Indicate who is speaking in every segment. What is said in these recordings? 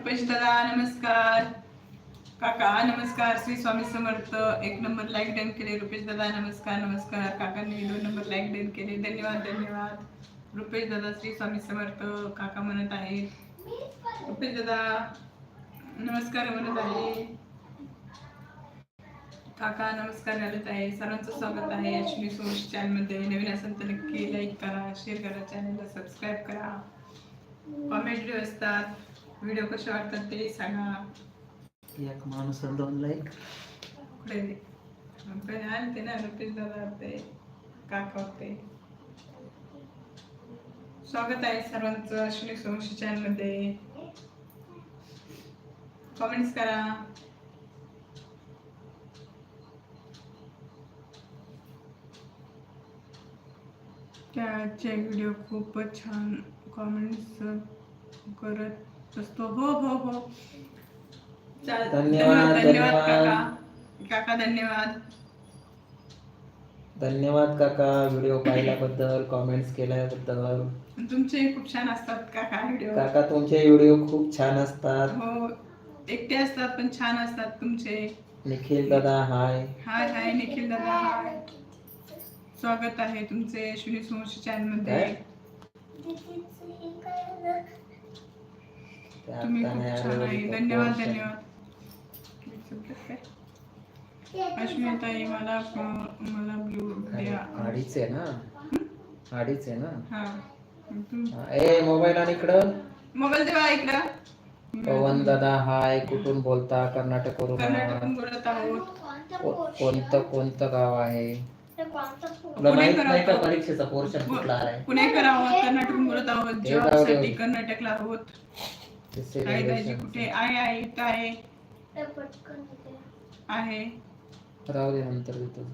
Speaker 1: कृपेश रुपेश दादा नमस्कार. काका नमस्कार. श्री स्वामी समर्थ. एक नंबर लाईक डन केले. रुपेश दादा नमस्कार नमस्कार. काकांनी दोन नंबर लाईक डन केले. धन्यवाद धन्यवाद. रुपेश दादा श्री स्वामी समर्थ. काका म्हणत आहेत रुपेश दादा नमस्कार म्हणत आहे. काका नमस्कार घालत आहे. सर्वांचं स्वागत आहे. अश्मी सोर्स चॅनलमध्ये नवीन असेल तर नक्की लाईक करा शेअर करा चॅनलला सबस्क्राईब करा. कॉमेंट असतात. व्हिडिओ कसे वाटतात ते सांगा.
Speaker 2: एक माणूस दोन लाईक
Speaker 1: कुठे ते? पण आले ते ना रुपेश दादा होते काका होते. स्वागत आहे सर्वांचं अश्विनी सोमशी चॅनलमध्ये. कमेंट्स करा. त्याचे व्हिडिओ खूपच छान कॉमेंट्स करत असतो हो हो हो. चाल-
Speaker 2: धन्यवाद,
Speaker 1: धन्यवाद
Speaker 2: धन्यवाद.
Speaker 1: काका. काका धन्यवाद.
Speaker 2: धन्यवाद काका. व्हिडिओ पाहिल्याबद्दल कॉमेंट्स केल्याबद्दल.
Speaker 1: तुमचे खूप छान असतात काका व्हिडिओ.
Speaker 2: काका तुमचे व्हिडिओ खूप छान असतात.
Speaker 1: हो एकटे असतात पण छान असतात तुमचे.
Speaker 2: निखिल दादा हाय
Speaker 1: हाय हाय निखिल दादा. हाय स्वागत आहे तुमचे अश्विनी सोमशी चॅनलमध्ये.
Speaker 2: काय?
Speaker 1: तुम्ही खूप छान आहे. धन्यवाद धन्यवाद अश्विनी ताई मला मला ब्लू द्या
Speaker 2: अडीच आहे ना अडीच आहे ना
Speaker 1: हा
Speaker 2: हा, ए मोबाईल आणि इकडं.
Speaker 1: मोबाईल देवा इकडं.
Speaker 2: पवन दादा हाय कुठून बोलता? कर्नाटक वरून
Speaker 1: बोलत आहोत.
Speaker 2: कोणतं कोणतं गाव आहे? तुला
Speaker 1: पुणे
Speaker 2: माहीत नाही का
Speaker 1: करावं.
Speaker 2: परीक्षेचा पोर्शन कुठला आहे?
Speaker 1: पुणेकर आहोत कर्नाटकून बोलत आहोत. जॉबसाठी कर्नाटकला आहोत. आई दाजी. कुठे? आहे. आहे इथं आहे आहे.
Speaker 2: राहू दे नंतर देतो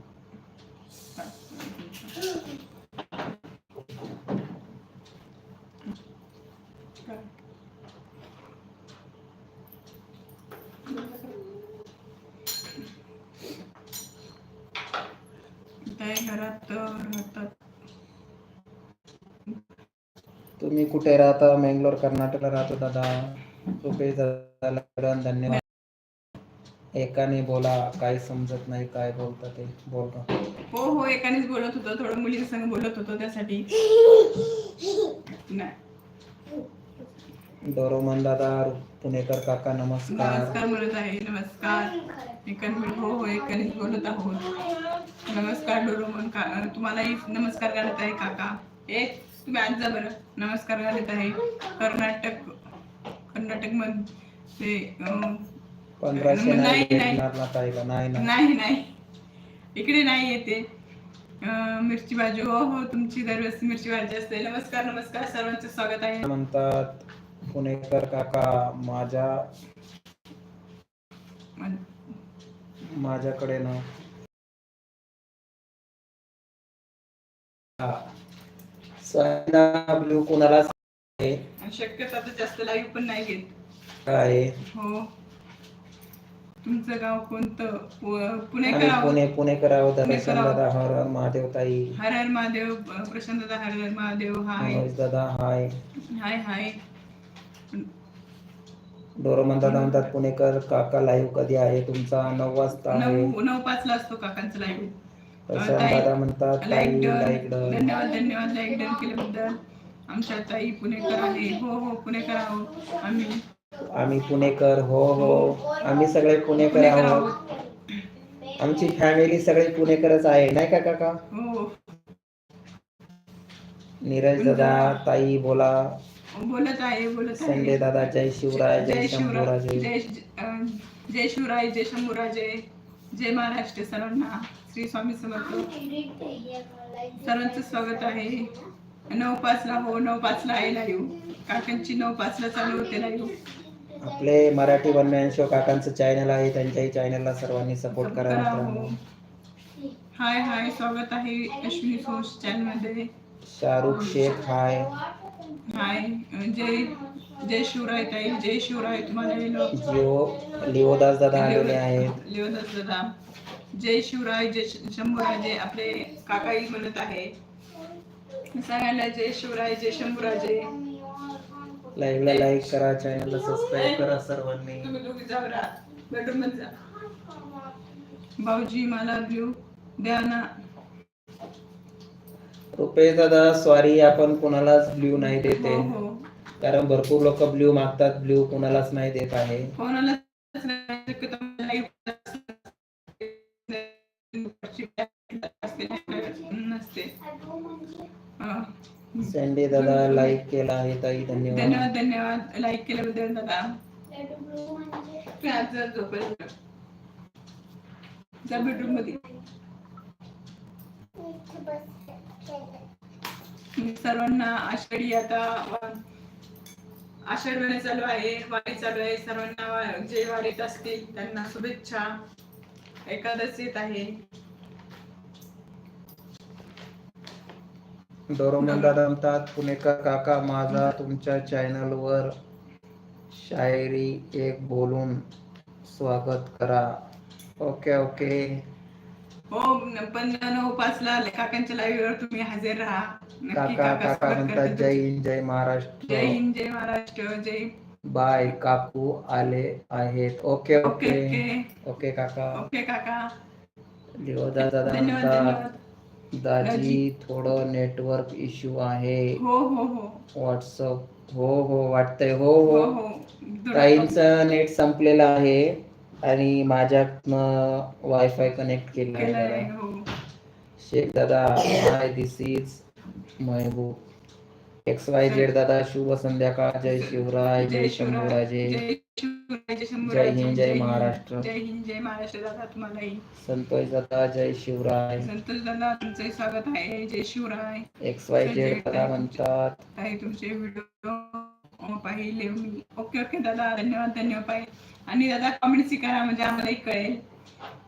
Speaker 1: त्या घरात राहतात.
Speaker 2: तुम्ही कुठे राहता? मंगलोर कर्नाटकला राहतो दादा? करण धन्यवाद. एकाने बोला काही समजत नाही काय बोलता ते. बोल
Speaker 1: हो हो एकानेच बोलत होतो. थोडं मुली संग बोलत होतो त्यासाठी. नाही.
Speaker 2: डोरोमन दादा पुणेकर काका नमस्कार.
Speaker 1: नमस्कार म्हणत आहे. नमस्कार. एकाने हो हो एकानेच बोलत आहोत. नमस्कार डोरोमन का तुम्हालाही नमस्कार घालत आहे काका. ए तुम्ही आज जा बरं. नमस्कार घालत आहे कर्नाटक कर्नाटकमध्ये
Speaker 2: पंधराशे नाही
Speaker 1: नाही, इकडे नाही येते. मिरची भाजी हो हो तुमची दरवेळेस मिरची भाजी असते. नमस्कार नमस्कार. सर्वांचे स्वागत आहे.
Speaker 2: म्हणतात पुणेकर काका माझ्या माझ्याकडे ना. ब्ल्यू कोणाला
Speaker 1: शक्यतो आता जास्त लाईव्ह पण नाही घेत.
Speaker 2: काय?
Speaker 1: हो. तुमचं गाव कोणतं?
Speaker 2: पुणे पुणेकर आहोत
Speaker 1: पुणेकर
Speaker 2: दर्शन दादा हर हर महादेव ताई.
Speaker 1: हर हर महादेव प्रशांत दादा हर हर महादेव हाय.
Speaker 2: दादा हाय.
Speaker 1: हाय हाय.
Speaker 2: डोरोमन दादा म्हणतात पुणेकर काका लाईव्ह कधी आहे? तुमचा नऊ वाजता
Speaker 1: नऊ नऊ पाच ला असतो काकांचं लाईव्ह
Speaker 2: प्रशांत दादा म्हणतात
Speaker 1: लाईक डन. धन्यवाद धन्यवाद लाईक डन केल्याबद्दल. आमच्या ताई पुणेकर आहे हो हो पुणेकर आहोत आम्ही
Speaker 2: आम्ही पुणेकर हो हो. आम्ही सगळे पुणेकर आहोत. आमची फॅमिली सगळी पुणेकरच आहे नाही का काका?
Speaker 1: हो.
Speaker 2: नीरज दादा ताई बोला.
Speaker 1: बोलत आहे बोलत आहे.
Speaker 2: संजय दादा जय शिवराय जय शंभूराजे.
Speaker 1: जय शिवराय जय शंभूराजे. जय महाराष्ट्र सर्वांना. श्री स्वामी समर्थ सर्वांचं स्वागत आहे. नऊ पाचला हो नऊ पाचला आहे लाईव्ह काकांची नऊ पाचला चालू होते लाईव्ह
Speaker 2: आपले मराठी वन मॅन शो काकांचं चॅनल आहे त्यांच्याही चॅनलला सर्वांनी सपोर्ट करा मित्रांनो.
Speaker 1: हाय हाय स्वागत आहे अश्विनी सोस चॅनलमध्ये.
Speaker 2: शाहरुख शेख हाय.
Speaker 1: हाय जय जय शिवराय ताई जय शिवराय तुम्हाला येलो
Speaker 2: जिओ लिओदास दादा आलेले आहेत.
Speaker 1: लिओदास दादा. जय शिवराय जय शंभूराजे आपले काकाही म्हणत आहे. सगळ्यांना जय शिवराय जय शंभूराजे.
Speaker 2: लाईव्हला लाईक करा चॅनलला सबस्क्राईब करा सर्वांनी.
Speaker 1: तुम्ही दोघी जाऊ राहा. बेडरूममध्ये जा. भाऊजी मला ब्ल्यू द्या ना.
Speaker 2: रुपेश दादा सॉरी आपण कोणालाच ब्ल्यू नाही देते.
Speaker 1: हो. हो
Speaker 2: कारण भरपूर लोक ब्ल्यू मागतात ब्ल्यू कोणालाच नाही देत आहे.
Speaker 1: कोणाला नसते
Speaker 2: संडे दादा लाईक केला आहे ताई धन्यवाद.
Speaker 1: धन्यवाद धन्यवाद. लाईक केल्याबद्दल दादा. जा बेडरूममध्ये. सर्वांना आषाढी आता आषाढ महिना चालू आहे वारी चालू आहे. सर्वांना जे वारीत असतील त्यांना शुभेच्छा. एकादश येत आहे
Speaker 2: पुणेकर काका माझा तुमच्या चॅनल वर शायरी एक बोलून स्वागत करा. Okay okay.
Speaker 1: हो न- पण पाचला काकांच्या लाईव्ह वर तुम्ही हजर राहा.
Speaker 2: काका
Speaker 1: काका
Speaker 2: म्हणतात. जय हिंद जय
Speaker 1: जय
Speaker 2: महाराष्ट्र
Speaker 1: हिंद जय महाराष्ट्र जय
Speaker 2: बाय काकू आले आहेत. Okay
Speaker 1: okay.
Speaker 2: ओके काका.
Speaker 1: ओके काका.
Speaker 2: दादा
Speaker 1: धन्यवाद
Speaker 2: दाजी थोडं नेटवर्क इश्यू आहे.
Speaker 1: हो हो हो.
Speaker 2: व्हॉट्सअप हो हो वाटतंय. हो
Speaker 1: हो.
Speaker 2: हो
Speaker 1: हो.
Speaker 2: ताईंचं नेट संपलेलं आहे आणि माझ्यातनं वायफाय कनेक्ट केलं
Speaker 1: आहे. हो.
Speaker 2: शेख दादा hi this is Mehboob X Y Z दादा शुभ संध्याकाळ जय शिवराय जय शंभूराजे.
Speaker 1: जय
Speaker 2: हिंद जय महाराष्ट्र.
Speaker 1: जय हिंद जय महाराष्ट्र दादा तुम्हालाही.
Speaker 2: संतोष दादा जय शिवराय.
Speaker 1: संतोष दादा तुमचंही स्वागत आहे. जय शिवराय.
Speaker 2: एक्स वाय झेड दादा म्हणतात.
Speaker 1: ताई तुमचे व्हिडिओ पाहिले मी. ओके ओके दादा. धन्यवाद धन्यवाद पाहि आणि दादा कॉमेंट्स करा म्हणजे आम्हालाही कळेल.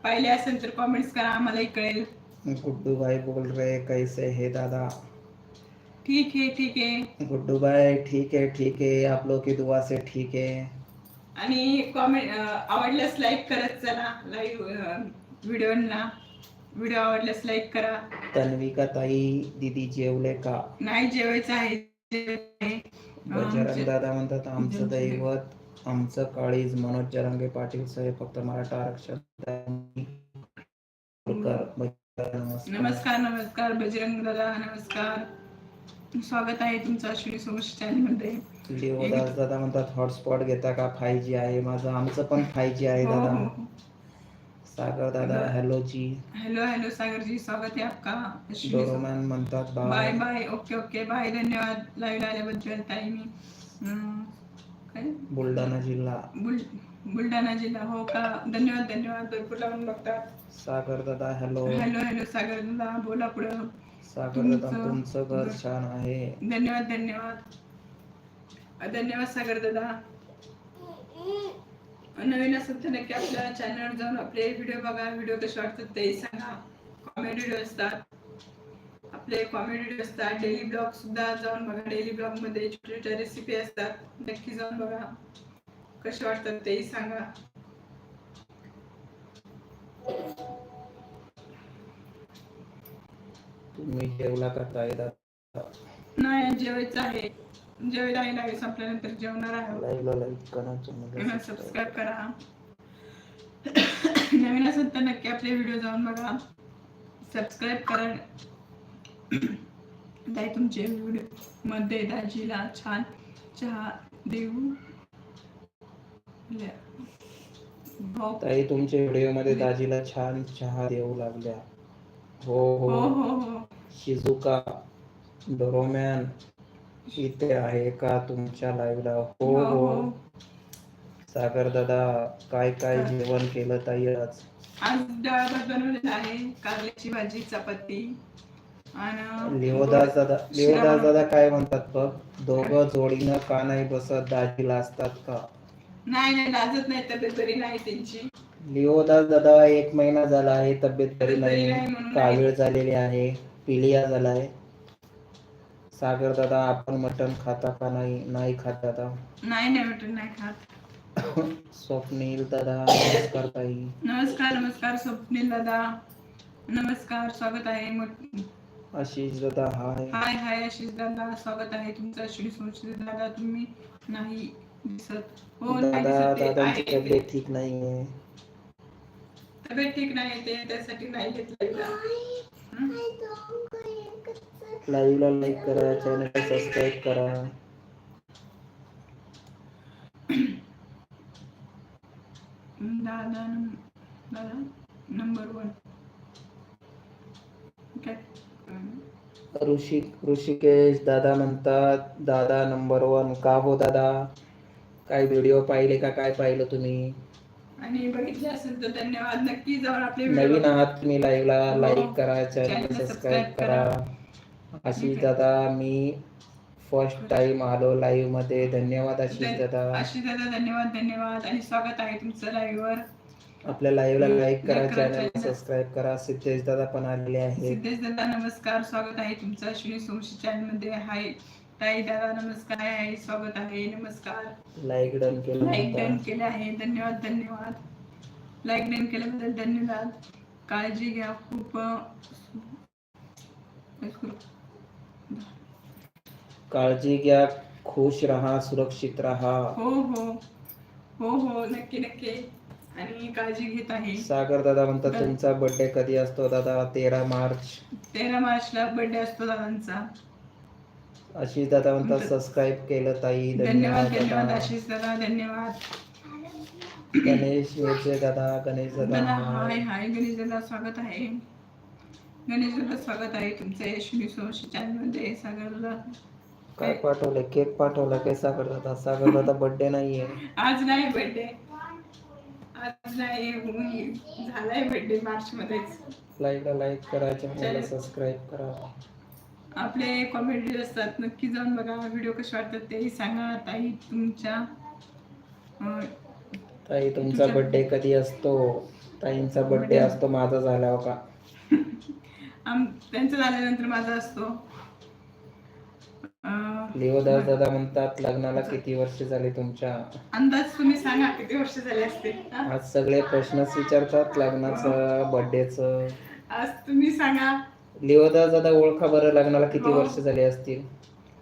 Speaker 1: पाहिले असेल तर कॉमेंट्स करा आम्हालाही कळेल.
Speaker 2: गुड्डू भाई बोल रहे कैसे है दादा?
Speaker 1: ठीक आहे ठीक आहे.
Speaker 2: गुड्डू भाई ठीक है ठीक है आप लोग की दुआ से ठीक है
Speaker 1: आणि कॉमेंट आवडल्यास लाईक करत चला. लाईव्ह व्हिडिओना. व्हिडिओ आवडल्यास लाईक करा.
Speaker 2: तन्विका ताई दीदी जेवले का?
Speaker 1: नाही जेवायचं आहे.
Speaker 2: बजरंग दादा म्हणतात आमचं दैवत आमचं काळीज. मनोज जरांगे पाटील साहेब फक्त मराठा आरक्षण. नमस्कार
Speaker 1: नमस्कार बजरंग दादा नमस्कार. स्वागत आहे तुमचं अश्विनी सोमश चॅनलमध्ये
Speaker 2: लिओ दास दादा म्हणतात हॉटस्पॉट घेता का फाय जी आहे? माझं आमचं पण फाय जी आहे
Speaker 1: हो
Speaker 2: दादा.
Speaker 1: हो
Speaker 2: सागर दादा हॅलो. जी
Speaker 1: हॅलो हॅलो सागर जी स्वागत आहे आपका
Speaker 2: डोरोमॅन म्हणतात
Speaker 1: bye
Speaker 2: bye
Speaker 1: okay okay bye धन्यवाद. लाईव्ह आल्याबद्दल ताई मी.
Speaker 2: बुलढाणा जिल्हा.
Speaker 1: बुल बुलढाणा जिल्हा. हो का? धन्यवाद धन्यवाद. भरपूर लावून बघतात
Speaker 2: सागर दादा हॅलो
Speaker 1: हॅलो हॅलो सागर दादा. बोला पुढं.
Speaker 2: सागर दादा
Speaker 1: तुमचं-
Speaker 2: घर छान आहे.
Speaker 1: धन्यवाद धन्यवाद. धन्यवाद सागर दादा नवीन असेल तर नक्की आपल्या चॅनलवर जाऊन आपले व्हिडिओ बघा. व्हिडिओ कसे वाटतात ते सांगा. कॉमेडी व्हिडिओ असतात. आपले कॉमेडी व्हिडिओ असतात. डेली ब्लॉग सुद्धा जाऊन बघा. डेली ब्लॉगमध्ये छोट्या छोट्या रेसिपी असतात. नक्की जाऊन बघा. कसे वाटतात तेही सांगा.
Speaker 2: तुम्ही जेवला का ताई? दादा
Speaker 1: नाही जेवायचं आहे. जेवायला आहे संपल्यानंतर जेवणार आहे
Speaker 2: लाईव्हला लाईक करा चॅनलला
Speaker 1: सबस्क्राईब करा. नवीन असेल तर नक्की आपले व्हिडिओ जाऊन बघा. सबस्क्राईब करा. ताई तुमचे व्हिडिओमध्ये दाजीला छान चहा देऊ.
Speaker 2: ताई तुमच्या व्हिडिओमध्ये दाजीला छान चहा देऊ लागल्या. हो
Speaker 1: हो.
Speaker 2: हो
Speaker 1: हो हो.
Speaker 2: शिजुका डोरोमॅन इथे आहे का तुमच्या लाईव्हला हो
Speaker 1: हो,
Speaker 2: हो.
Speaker 1: हो.
Speaker 2: सागर दादा काय काय जेवण केलं ताई आज?
Speaker 1: आज डाळ भात बनवलेला आहे कारल्याची भाजी चपाती आणि
Speaker 2: लिओदास दादा लिओदास दादा काय म्हणतात बघ? दोघं जोडीनं का नाही बसत? दाजीला असतात का?
Speaker 1: नाही नाही लाजत नाही तब्येत बरी नाही त्यांची.
Speaker 2: लिओदास दादा एक महिना झाला आहे तब्येत बरी नाही.
Speaker 1: नाही
Speaker 2: कावीळ झालेली आहे पिलिया झालाय सागर दादा आपण मटण खाता का नाही? नाही खात दादा.
Speaker 1: नाही नाही मटण नाही खात.
Speaker 2: स्वप्नील दादा नमस्कार ताई.
Speaker 1: नमस्कार नमस्कार स्वप्नील दादा. नमस्कार स्वागत आहे.
Speaker 2: आशिष दादा हाय.
Speaker 1: हाय हाय आशिष दादा. स्वागत आहे तुमचं. श्री संस्कृत दादा तुम्ही नाही दिसत. हो नाही
Speaker 2: दादा दादांची
Speaker 1: आहे.
Speaker 2: तब्येत ठीक नाहीये.
Speaker 1: तब्येत ठीक नाही ते त्यासाठी नाही घेतलं
Speaker 2: लाईव्ह ला लाईक करा चॅनल सबस्क्राईब करा.
Speaker 1: दादा दादा नंबर वन काय
Speaker 2: ऋषी ऋषिकेश दादा म्हणतात दादा नंबर वन का हो दादा? काय व्हिडिओ पाहिले का काय पाहिलं तुम्ही?
Speaker 1: आणि बघितले असेल तर धन्यवाद. नक्की जाऊन आपले
Speaker 2: नवीन आहात तुम्ही लाईव्ह ला
Speaker 1: हो.
Speaker 2: लाईक करा चॅनल सबस्क्राईब करा. आशिष दादा मी फर्स्ट टाइम आलो लाईव्हमध्ये. धन्यवाद आशिष दादा.
Speaker 1: आशिष दादा धन्यवाद धन्यवाद. आणि स्वागत आहे तुमचं लाईव्ह वर.
Speaker 2: आपल्या लाईव्ह ला लाईक करा
Speaker 1: लाईक
Speaker 2: चॅनल. सबस्क्राईब करा. सिद्धेश दादा पण आलेले आहेत.
Speaker 1: सिद्धेश दादा नमस्कार. स्वागत आहे तुमचं. अश्विनी सोमशी चॅनलमध्ये हाय ताई दादा नमस्कार. आहे स्वागत आहे. नमस्कार.
Speaker 2: लाईक डन केलं
Speaker 1: लाईक डन. केले आहे. धन्यवाद धन्यवाद. लाईक डन केल्याबद्दल धन्यवाद. काळजी घ्या. खूप
Speaker 2: काळजी घ्या. खुश राहा सुरक्षित राहा.
Speaker 1: हो हो. हो हो. नक्की नक्की. आणि काळजी घेत आहे.
Speaker 2: सागर दादा म्हणतात तुमचा बर्थडे कधी असतो? दादा तेरा मार्च.
Speaker 1: तेरा मार्चला बर्थडे असतो दादांचा.
Speaker 2: आशिष दादा म्हणतात सबस्क्राईब केलं ताई
Speaker 1: धन्यवाद
Speaker 2: धन्यवाद
Speaker 1: आशिष दादा धन्यवाद.
Speaker 2: गणेश मिरचे दादा गणेश दादा हाय.
Speaker 1: हाय गणेश दादा स्वागत आहे. गणेश दादा स्वागत आहे तुमचं यशवी सोमशी चॅनलमध्ये सागरला
Speaker 2: काय पाठवलं केक पाठवला काय सागर दादा? सागर दादा बर्थडे नाहीये.
Speaker 1: आज नाही बर्थडे आज नाही झालाय बर्थडे मार्च मध्येच
Speaker 2: लाईक लाईक करा चॅनलला सबस्क्राईब करा.
Speaker 1: आपले कॉमेडी असतात नक्की जाऊन बघा. व्हिडिओ कसे वाटतात तेही सांगा. ताई तुमच्या
Speaker 2: ताई तुमचा बर्थडे कधी असतो? ताईंचा बर्थडे असतो माझा झाला का?
Speaker 1: आम त्यांचं झाल्यानंतर माझा असतो.
Speaker 2: लिओदास दादा म्हणतात लग्नाला किती वर्ष झाली तुमच्या?
Speaker 1: अंदाज तुम्ही सांगा किती वर्ष झाले असते हा?
Speaker 2: आज सगळे प्रश्नच विचारतात लग्नाचं बर्थडेच
Speaker 1: आज तुम्ही सांगा.
Speaker 2: लिओदास दादा ओळखा बरं लग्नाला किती
Speaker 1: हो.
Speaker 2: वर्ष झाली असतील?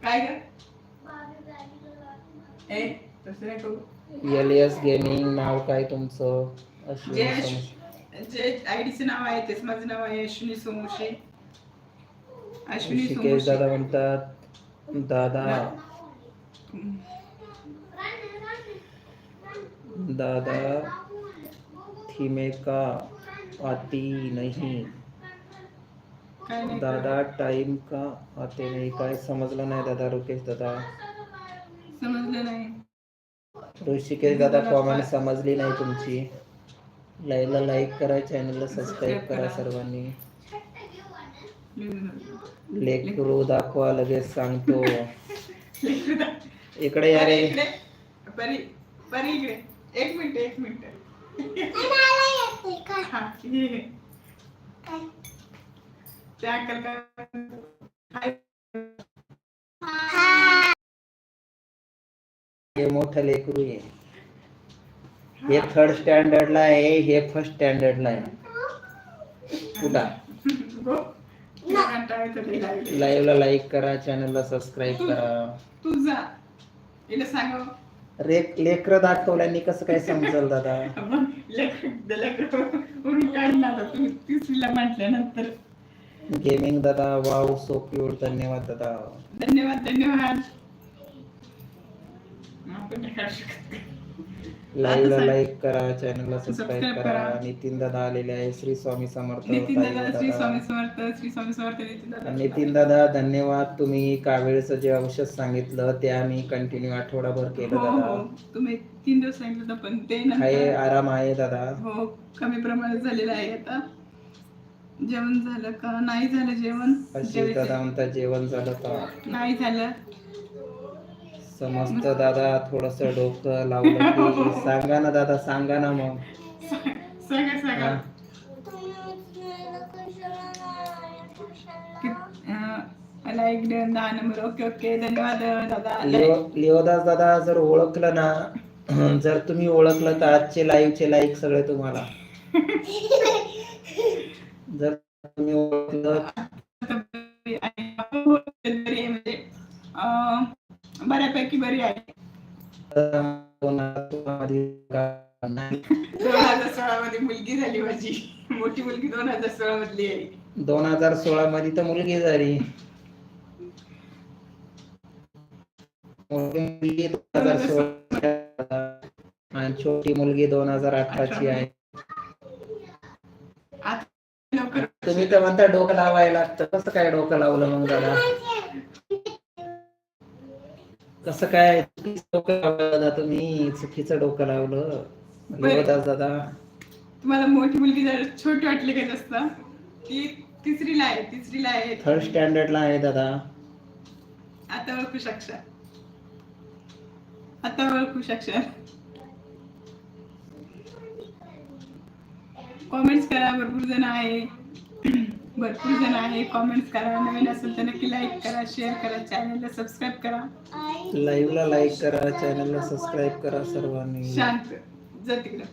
Speaker 1: काय ग? ए तसं नाही करू.
Speaker 2: एल एस गेमिंग नाव काय तुमचं? अश्विनी
Speaker 1: जयेश.
Speaker 2: सोमशी.
Speaker 1: जे आयडीचं नाव आहे तेच माझं नाव आहे अश्विनी सोमोशे. अश्विनी
Speaker 2: ऋषिकेश
Speaker 1: सोमोशे.
Speaker 2: दादा म्हणतात दादा. दादा थीमे का आती नहीं
Speaker 1: काय नाही.
Speaker 2: दादा टाइम का आते नहीं? काय समजलं नाही दादा रुकेश दादा?
Speaker 1: समजलं नाही.
Speaker 2: ऋषिकेश दादा कॉमेंट समजली नाही तुमची. लाईव्हला लाईक करा चॅनलला सबस्क्राईब करा सर्वांनी. लेकरू दाखवा लगेच सांगतो. इकडे या रे.
Speaker 1: इकडे. परी परी इकडे. एक मिनिट एक मिनिट. हा. त्या
Speaker 2: हे मोठं लेकरू आहे हे थर्ड स्टँडर्डला आहे हे फर्स्ट स्टँडर्डला आहे कुठा
Speaker 1: गो कंटाळा येतो लई लागले.
Speaker 2: लाईव्हला लाईक करा चॅनलला सबस्क्राईब करा
Speaker 1: तू जा हिला सांगा
Speaker 2: रे लेकर दाखवल्याने कसं काय समजल दादा
Speaker 1: लेकरं- तिसरीला म्हटल्यानंतर
Speaker 2: गेमिंग दादा वाव सो क्यूट धन्यवाद दादा
Speaker 1: धन्यवाद धन्यवाद.
Speaker 2: लाईव्हला. लाईक करा चॅनलला सबस्क्राईब करा. नितीन दादा आलेले आहे श्री स्वामी समर्थ
Speaker 1: नितीन दादा श्री. स्वामी समर्थ श्री स्वामी समर्थ नितीन दादा
Speaker 2: नितीन दादा धन्यवाद तुम्ही कावेळचं जे औषध सांगितलं ते आम्ही कंटिन्यू आठवडाभर केलं
Speaker 1: हो
Speaker 2: दादा
Speaker 1: हो तुम्ही तीन दिवस सांगितलं पण ते
Speaker 2: आहे आराम आहे दादा
Speaker 1: हो कमी प्रमाणात झालेलं आहे आता जेवण झालं का? नाही झालं जेवण?
Speaker 2: अशी. दादा म्हणतात जेवण झालं का
Speaker 1: नाही झालं.
Speaker 2: समजत दादा थोडस डोकं लावलं की सांगा ना दादा सांगा ना मग.
Speaker 1: सांगा
Speaker 2: हा?
Speaker 1: सांगा लाईक दहा नंबर. Okay okay. धन्यवाद दादा.
Speaker 2: लिओ लिओदास दादा जर ओळखलं ना जर तुम्ही ओळखलं तर आजचे लाईव्हचे लाईक सगळे तुम्हाला. तुम्ही
Speaker 1: म्हणजे बऱ्यापैकी बरी आहे.
Speaker 2: दोन हजार
Speaker 1: सोळा मध्ये मुलगी झाली माझी. मोठी मुलगी दोन हजार सोळा मधली आहे.
Speaker 2: दोन हजार सोळा मध्ये तर मुलगी झाली. मोठी मुलगी दोन हजार सोळा आणि छोटी मुलगी दोन हजार अठराची आहे.
Speaker 1: आता
Speaker 2: तुम्ही तर म्हणता डोकं लावायला लागतं. कसं काय डोकं लावलं मग दादा? कसं काय डोकं लावलं दादा तुम्ही? चुकीचं डोकं लावलं. दादा.
Speaker 1: तुम्हाला मोठी मुलगी जर छोटी वाटली का जास्त? ती तिसरीला आहे तिसरीला आहे.
Speaker 2: थर्ड स्टँडर्डला आहे दादा.
Speaker 1: आता ओळखू शकशाल आता ओळखू शकशाल कॉमेंट्स करा भरपूर जण आहे. भरपूर जण आहे. कॉमेंट्स करा नवीन असेल तर नक्की लाईक करा शेअर करा चॅनलला सबस्क्राईब करा.
Speaker 2: लाईव्हला लाईक करा चॅनलला सबस्क्राईब करा सर्वांनी.
Speaker 1: शांत. जा तिकडं.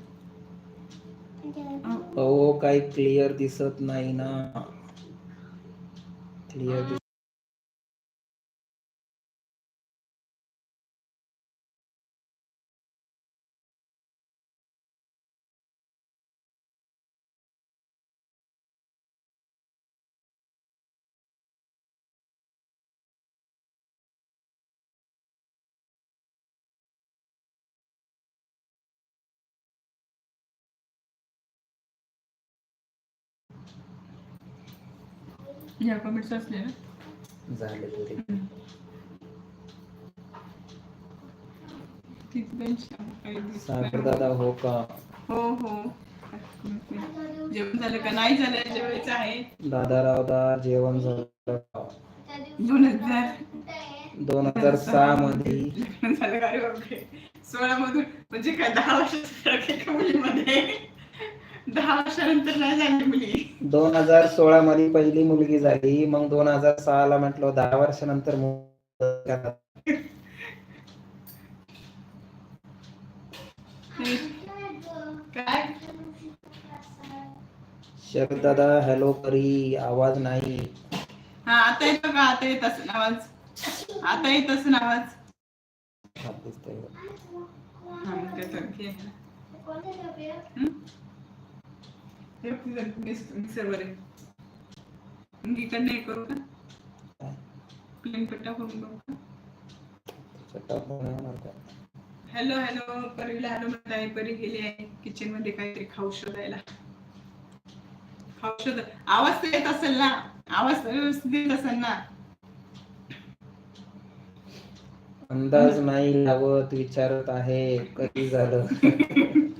Speaker 2: हो काही क्लिअर दिसत नाही ना. क्लिअर दिस
Speaker 1: या कॉमेंट्स असले ना.
Speaker 2: झाले सागर. दादा हो का?
Speaker 1: हो हो. जेवण झालं का? नाही झालं. जेवायचं आहे.
Speaker 2: दादाराव दा जेवण झालं. का?
Speaker 1: दोन हजार
Speaker 2: दोन हजार सहा मध्ये.
Speaker 1: झालं का? रे बापरे. सोळा मधून म्हणजे काय दहा वर्षाचा फरक आहे का मुलीमध्ये? दहा वर्षानंतर नाही झाली मुली
Speaker 2: दोन हजार सोळा मध्ये पहिली मुलगी झाली मग दोन हजार सहा ला म्हटलं दहा वर्षानंतर मुलगी.
Speaker 1: काय
Speaker 2: शरद दादा हॅलो करी आवाज नाही
Speaker 1: हा आता येतो का आता येत असेल आवाज आता येत असेल आवाज
Speaker 2: हा, दिसतंय.
Speaker 1: हा मग त्याचं घे. हं? मिक्सरवर आहे मग इकडनं हे करू का प्लेन पट्टा करून बघू का? हॅलो हॅलो परीला हॅलो म्हणत आहे परी गेली आहे किचनमध्ये काहीतरी खाऊ शोधायला. खाऊ शोध. आवाज तर येत असेल ना? आवाज व्यवस्थित येत असेल ना?
Speaker 2: अंदाज नाही लावत विचारत आहे कधी झालं?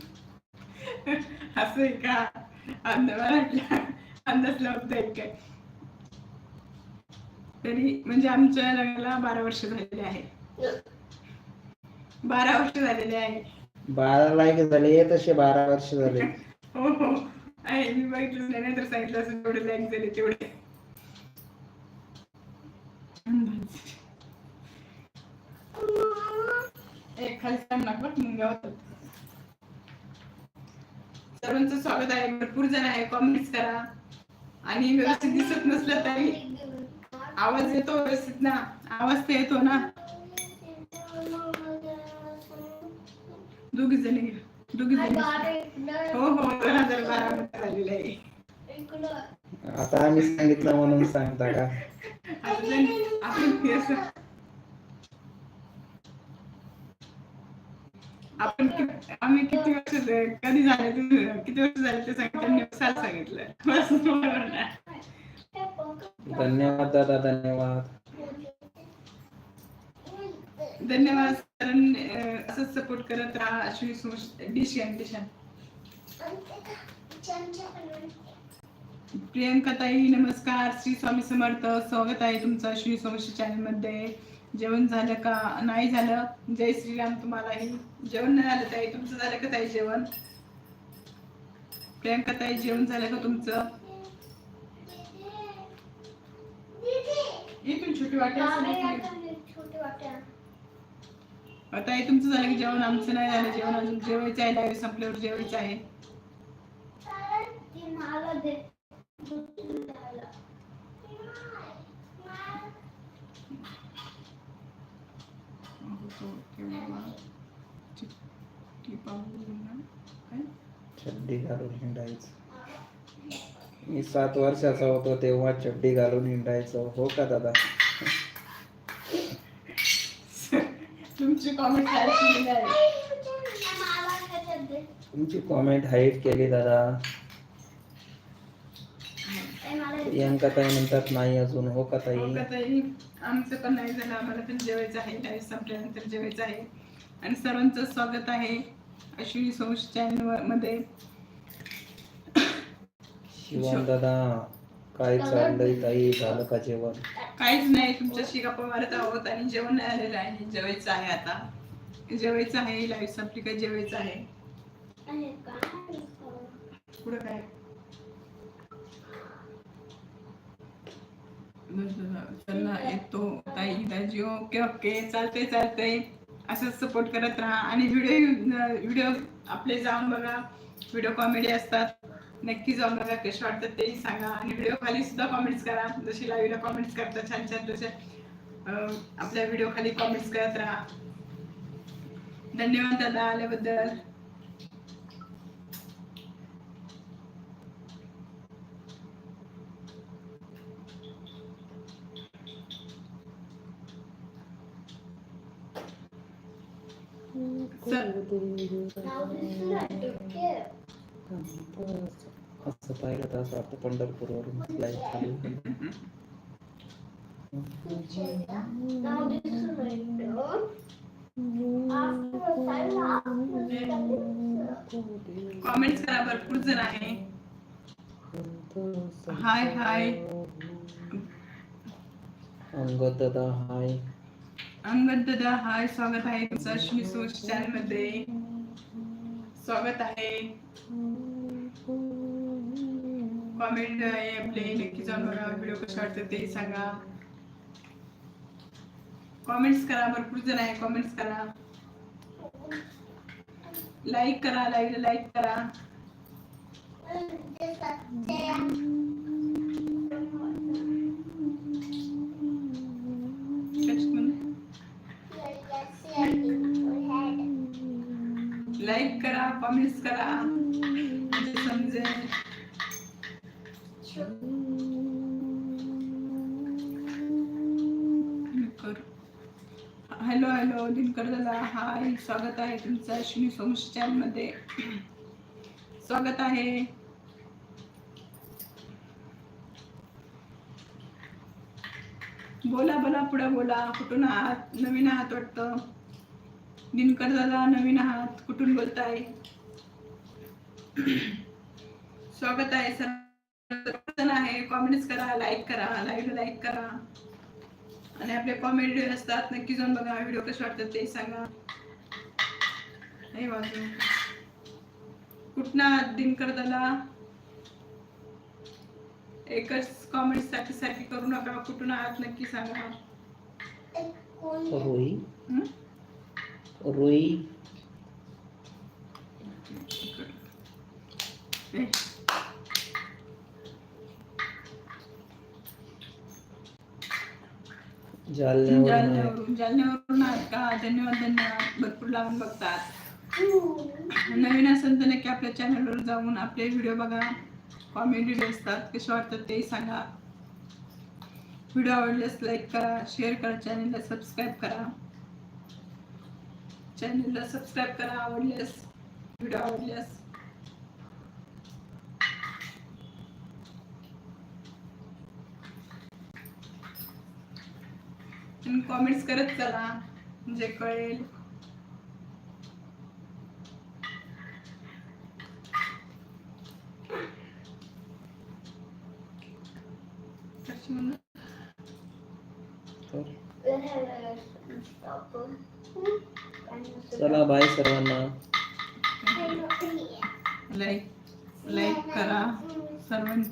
Speaker 1: असं का? अंदाज लावताय काय तरी म्हणजे आमच्या लग्नाला बारा वर्ष झालेले आहे बारा वर्ष झालेले आहे
Speaker 2: बारा लायक झाले तसे बारा वर्ष झाले
Speaker 1: हो हो आहे मी बघितलं नाही तर सांगितलं असं तेवढे लाईक झाले तेवढे एक खाली सांग ना बघ मग गावात सर्वांचं स्वागत आहे. भरपूर जण आहे. कॉमेंट्स करा. आणि व्यवस्थित दिसत नसलं तरी आवाज येतो व्यवस्थित ना. आवाज तर येतो ना. दोघी जणी दोघी जणी हो हो. दोन हजार बारा मध्ये झालेलं आहे.
Speaker 2: आता आम्ही सांगितलं म्हणून सांगता का?
Speaker 1: आपण ते असं आपण कि- आम्ही किती वर्ष कधी झाले किती वर्ष झाले ते सांगितलं.
Speaker 2: धन्यवाद दादा धन्यवाद.
Speaker 1: धन्यवाद सरांनी असंच सपोर्ट करत राहा अश्विनी डिश डिशन प्रियंका ताई नमस्कार. श्री स्वामी समर्थ स्वागत आहे तुमचं श्री स्वामी चॅनलमध्ये. जेवण झालं का? नाही झालं. जय श्रीराम तुम्हालाही. जेवण नाही झालं ताई. तुमचं झालं का ताई जेवण? प्रियंका ताई जेवण झालं का तुमचं? इथून छोटी वाटी असेल इथून. ताई तुमचं झालं की जेवण? आमचं नाही झालं जेवण अजून. जेवायचं आहे लाईव्ह संपल्यावर जेवायचं आहे.
Speaker 2: चड्डी घालून हिंडायचं. मी सात वर्षाचा होतो तेव्हा चड्डी घालून हिंडायचो. हो का दादा?
Speaker 1: तुमची कॉमेंट
Speaker 2: तुमची कॉमेंट हाईट केली दादा. प्रियंका ताई म्हणतात नाही अजून. हो का ताई?
Speaker 1: हो का ताई? आमचं पण नाही झालं आम्हाला पण जेवायचं आहे लाईव्ह संपल्यानंतर जेवायचं आहे. आणि सर्वांचं स्वागत आहे अश्विनी सोश चॅनलमध्ये
Speaker 2: शिवम दादा काय चाललंय ताई? झालं का जेवण?
Speaker 1: काहीच नाही तुमच्याशी गप्पा मारत आहोत आणि जेवण नाही आलेलं आहे. जेवायचं आहे आता. जेवायचं आहे लाईव्ह संपली काय जेवायचं आहे. पुढं काय? चला येतो ताई दाजी ओके ओके चालतंय चालतंय. असंच सपोर्ट करत राहा. आणि व्हिडिओ व्हिडिओ आपले जाऊन बघा. व्हिडिओ कॉमेडी असतात. नक्की जाऊन बघा कसे वाटतात तेही सांगा. आणि व्हिडिओ खाली सुद्धा कॉमेंट्स करा. जशी लाईव्हला कॉमेंट्स करता छान छान तसे. आपल्या व्हिडिओ खाली कॉमेंट्स करत राहा. धन्यवाद दादा आल्याबद्दल.
Speaker 2: असं पाहिलं तर असं वाटतं पंढरपूरवरून फ्लाईट खाली
Speaker 1: कॉमेंट्स करा भरपूर जण आहे. हाय हाय
Speaker 2: अंगद दादा हाय
Speaker 1: दादा हाय स्वागत आहे तुमचं अश्मी सोच चॅनलमध्ये. स्वागत आहे. कॉमेंट आहे आपले नक्की जाऊन बघा व्हिडिओ कसे वाटतात ते सांगा. कॉमेंट्स करा भरपूर जण आहे कॉमेंट्स करा. लाईक करा लाईक लाईक करा. लाईक करा करा. म्हणजे समजेल. हॅलो हॅलो दिनकर दादा. हाय स्वागत आहे तुमचं अश्विनी सोमश चॅनलमध्ये स्वागत आहे. बोला बोला पुढे बोला. कुठून आहात? नवीन आहात वाटतं? दिनकर दादा नवीन आहात. कुठून बोलताय? स्वागत आहे सर. आहे. कॉमेंट्स करा लाईक करा लाईव्ह लाईक करा. आणि आपले कॉमेडी असतात नक्की जाऊन बघा. व्हिडिओ कसे वाटतात ते सांगा. नाही बाजू कुठना दिनकर दादा? एकच कॉमेंटसाठी सारखी करू नका. कुठून आहात नक्की सांगा.
Speaker 2: रोई.
Speaker 1: हं?
Speaker 2: रोई.
Speaker 1: ए,
Speaker 2: जालन्यावरून.
Speaker 1: जालन्यावरून का? धन्यवाद धन्यवाद. भरपूर लावून बघतात. नवीन असेल तर नक्की आपल्या चॅनलवर जाऊन आपले व्हिडिओ बघा. कॉमेडी असतात. कसे वाटतात तेही सांगा. व्हिडिओ आवडल्यास लाईक करा शेअर करा चॅनलला सबस्क्राईब करा. चॅनलला सबस्क्राईब करा आवडल्यास व्हिडिओ आवडल्यास. कॉमेंट्स करत चला. म्हणजे कळेल.
Speaker 2: चला बाय सर्वांना.
Speaker 1: लाईक लाईक करा. सर्व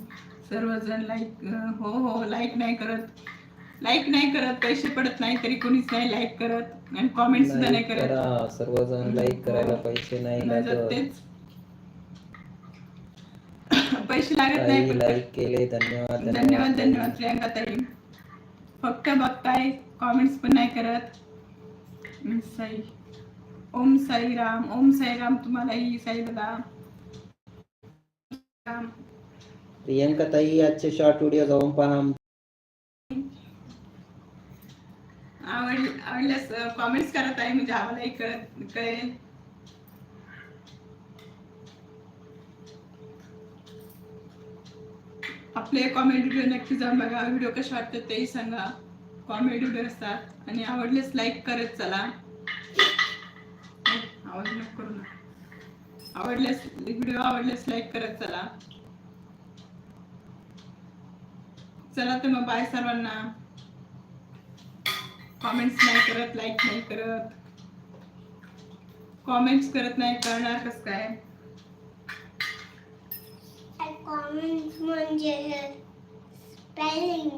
Speaker 1: सर्वजण लाईक हो हो लाईक नाही करत. लाईक नाही करत पैसे पडत नाही तरी कोणीच नाही लाईक करत आणि कॉमेंट सुद्धा नाही करत.
Speaker 2: करा सर्वजण लाईक करायला पैसे नाही
Speaker 1: माझं
Speaker 2: लागत.
Speaker 1: तेच. पैसे लागत नाही
Speaker 2: काही लाईक केले धन्यवाद
Speaker 1: धन्यवाद धन्यवाद प्रियांका ताई. फक्त बघताय कॉमेंट्स पण नाही करत. हम्म, साई ओम साई राम ओम साई राम तुम्हालाही साई दादा. राम
Speaker 2: प्रियंका ताई आजचे शॉर्ट व्हिडिओ जाऊन पहा.
Speaker 1: आवड आवडल्यास कॉमेंट्स करत आहे म्हणजे आम्हालाही कळत कळेल आपले कॉमेडी व्हिडिओ नक्की जाऊन बघा. व्हिडिओ कसे वाटतात तेही सांगा. कॉमेडी व्हिडिओ असतात. आणि आवडलेस लाईक करत चला. आवाज नको करू ना आवडल्यास व्हिडिओ आवडल्यास लाईक करत चला. चला तर मग बाय सर्वांना. कॉमेंट्स नाही करत लाईक नाही करत. कॉमेंट्स करत नाही करणार कस काय?
Speaker 3: कॉमेंट म्हणजे स्पेलिंग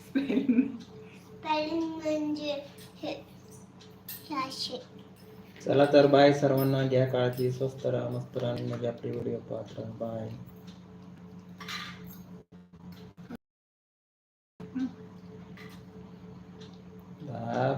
Speaker 1: स्पेलिंग
Speaker 3: स्पेलिंग म्हणजे
Speaker 2: चला तर बाय सर्वांना घ्या काळजी स्वस्त राहा मस्त राहा आणि मजा आपली व्हिडिओ पाहत. राहा बाय ครับ